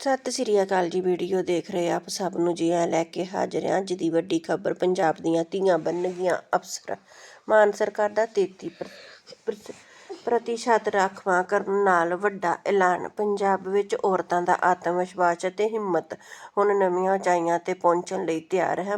ਸਤਿ ਸ੍ਰੀ ਅਕਾਲ ਜੀ, ਵੀਡੀਓ ਦੇਖ ਰਹੇ ਆਪ ਸਭ ਨੂੰ ਜੀ ਆ ਲੈ ਕੇ ਹਾਜ਼ਰ ਹਾਂ ਅੱਜ ਦੀ ਵੱਡੀ ਖਬਰ, ਪੰਜਾਬ ਦੀਆਂ ਧੀਆਂ ਬਣਨਗੀਆਂ ਅਫਸਰ। ਮਾਨ ਸਰਕਾਰ ਦਾ 33 ਪ੍ਰਤੀਸ਼ਤ ਰਾਖਵਾਂ ਕਰਨ ਨਾਲ ਵੱਡਾ ਐਲਾਨ, ਪੰਜਾਬ ਵਿੱਚ ਔਰਤਾਂ ਦਾ ਆਤਮ ਵਿਸ਼ਵਾਸ ਅਤੇ ਹਿੰਮਤ ਹੁਣ ਨਵੀਆਂ ਉਚਾਈਆਂ ਤੇ ਪਹੁੰਚਣ ਲਈ ਤਿਆਰ ਹੈ।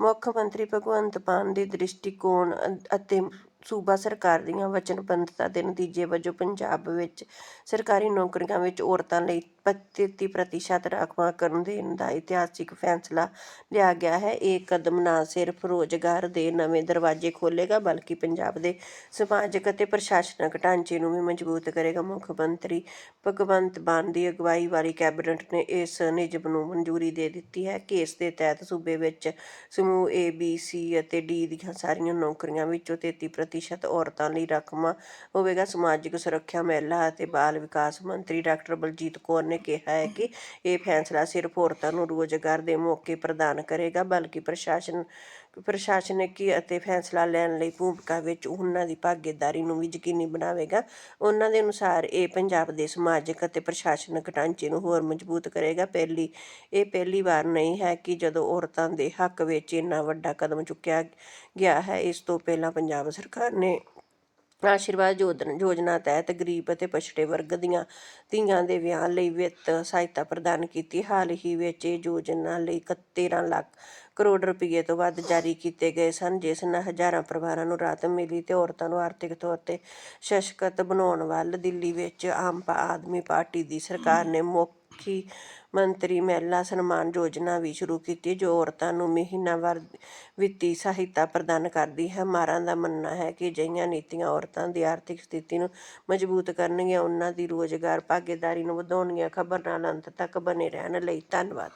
ਮੁੱਖ ਮੰਤਰੀ ਭਗਵੰਤ ਮਾਨ ਦੇ ਦ੍ਰਿਸ਼ਟੀਕੋਣ ਅਤੇ ਸੂਬਾ ਸਰਕਾਰ ਦੀਆਂ ਵਚਨਬੱਧਤਾ ਦੇ ਨਤੀਜੇ ਵਜੋਂ ਪੰਜਾਬ ਵਿੱਚ ਸਰਕਾਰੀ ਨੌਕਰੀਆਂ ਵਿੱਚ ਔਰਤਾਂ ਲਈ 33 ਪ੍ਰਤੀਸ਼ਤ ਰਾਖਵਾਂ ਕਰਨ ਦੇਣ ਦਾ ਇਤਿਹਾਸਿਕ ਫੈਸਲਾ ਲਿਆ ਗਿਆ ਹੈ। ਇਹ ਕਦਮ ਨਾ ਸਿਰਫ ਰੋਜ਼ਗਾਰ ਦੇ ਨਵੇਂ ਦਰਵਾਜ਼ੇ ਖੋਲ੍ਹੇਗਾ, ਬਲਕਿ ਪੰਜਾਬ ਦੇ ਸਮਾਜਿਕ ਅਤੇ ਪ੍ਰਸ਼ਾਸਨਿਕ ਢਾਂਚੇ ਨੂੰ ਵੀ ਮਜ਼ਬੂਤ ਕਰੇਗਾ। ਮੁੱਖ ਮੰਤਰੀ ਭਗਵੰਤ ਮਾਨ ਦੀ ਅਗਵਾਈ ਵਾਲੀ ਕੈਬਨਿਟ ਨੇ ਇਸ ਨਿਯਮ ਨੂੰ ਮਨਜ਼ੂਰੀ ਦੇ ਦਿੱਤੀ ਹੈ। ਕੇਸ ਦੇ ਤਹਿਤ ਸੂਬੇ ਵਿੱਚ ਸਮੂਹ ਏ ਬੀ ਸੀ ਅਤੇ ਡੀ ਦੀਆਂ ਸਾਰੀਆਂ ਨੌਕਰੀਆਂ ਵਿੱਚੋਂ 33 ਪ੍ਰਤੀਸ਼ਤ ਔਰਤਾਂ ਲਈ ਰਾਖਵਾਂ ਹੋਵੇਗਾ। ਸਮਾਜਿਕ ਸੁਰੱਖਿਆ ਮਹਿਲਾ ਅਤੇ ਬਾਲ ਵਿਕਾਸ ਮੰਤਰੀ ਡਾਕਟਰ ਬਲਜੀਤ ਕੌਰ ਨੇ ਕਿਹਾ ਹੈ ਕਿ ਇਹ ਫੈਸਲਾ ਸਿਰਫ ਔਰਤਾਂ ਨੂੰ ਰੋਜ਼ਗਾਰ ਦੇ ਮੌਕੇ ਪ੍ਰਦਾਨ ਕਰੇਗਾ, ਬਲਕਿ ਪ੍ਰਸ਼ਾਸਨ ਪ੍ਰਸ਼ਾਸਨਿਕੀ ਅਤੇ ਫੈਸਲਾ ਲੈਣ ਲਈ ਭੂਮਿਕਾ ਵਿੱਚ ਉਹਨਾਂ ਦੀ ਭਾਗੀਦਾਰੀ ਨੂੰ ਵੀ ਯਕੀਨੀ ਬਣਾਵੇਗਾ। ਉਹਨਾਂ ਦੇ ਅਨੁਸਾਰ ਇਹ ਪੰਜਾਬ ਦੇ ਸਮਾਜਿਕ ਅਤੇ ਪ੍ਰਸ਼ਾਸਨਿਕ ਢਾਂਚੇ ਨੂੰ ਹੋਰ ਮਜ਼ਬੂਤ ਕਰੇਗਾ। ਪਹਿਲੀ, ਇਹ ਪਹਿਲੀ ਵਾਰ ਨਹੀਂ ਹੈ ਕਿ ਜਦੋਂ ਔਰਤਾਂ ਦੇ ਹੱਕ ਵਿੱਚ ਇੰਨਾ ਵੱਡਾ ਕਦਮ ਚੁੱਕਿਆ ਗਿਆ ਹੈ, ਇਸ ਤੋਂ ਪਹਿਲਾਂ ਪੰਜਾਬ ਸਰਕਾਰ ਨੇ ਆਸ਼ੀਰਵਾਦ ਯੋਜਨਾ ਯੋਜਨਾ ਤਹਿਤ ਗਰੀਬ ਅਤੇ ਪਛੜੇ ਵਰਗ ਦੀਆਂ ਧੀਆਂ ਦੇ ਵਿਆਹ ਲਈ ਵਿੱਤ ਸਹਾਇਤਾ ਪ੍ਰਦਾਨ ਕੀਤੀ। ਹਾਲ ਹੀ ਵਿੱਚ ਇਹ ਯੋਜਨਾ ਲਈ 13 ਲੱਖ ਕਰੋੜ ਰੁਪਏ ਤੋਂ ਵੱਧ ਜਾਰੀ ਕੀਤੇ ਗਏ ਸਨ, ਜਿਸ ਨਾਲ ਹਜ਼ਾਰਾਂ ਪਰਿਵਾਰਾਂ ਨੂੰ ਰਾਹਤ ਮਿਲੀ ਤੇ ਔਰਤਾਂ ਨੂੰ ਆਰਥਿਕ ਤੌਰ ਤੇ ਸਸ਼ਕਤ ਬਣਾਉਣ ਵੱਲ ਦਿੱਲੀ ਵਿੱਚ ਆਮ ਆਦਮੀ ਪਾਰਟੀ ਦੀ ਸਰਕਾਰ ਨੇ ਮੁੱਖੀ ਮੰਤਰੀ ਮਹਿਲਾ ਸਨਮਾਨ ਯੋਜਨਾ ਵੀ ਸ਼ੁਰੂ ਕੀਤੀ, ਜੋ ਔਰਤਾਂ ਨੂੰ ਮਹੀਨਾਵਾਰ ਵਿੱਤੀ ਸਹਾਇਤਾ ਪ੍ਰਦਾਨ ਕਰਦੀ ਹੈ। ਮਾਰਾਂ ਦਾ ਮੰਨਣਾ ਹੈ ਕਿ ਅਜਿਹੀਆਂ ਨੀਤੀਆਂ ਔਰਤਾਂ ਦੀ ਆਰਥਿਕ ਸਥਿਤੀ ਨੂੰ ਮਜ਼ਬੂਤ ਕਰਨਗੀਆਂ। ਉਹਨਾਂ ਦੀ ਰੋਜ਼ਗਾਰ, ਭਾਗੀਦਾਰੀ ਨੂੰ ਵਧਾਉਣਗੀਆਂ। ਖਬਰ ਨਾਲ ਅੰਤ ਤੱਕ ਬਣੇ ਰਹਿਣ ਲਈ ਧੰਨਵਾਦ।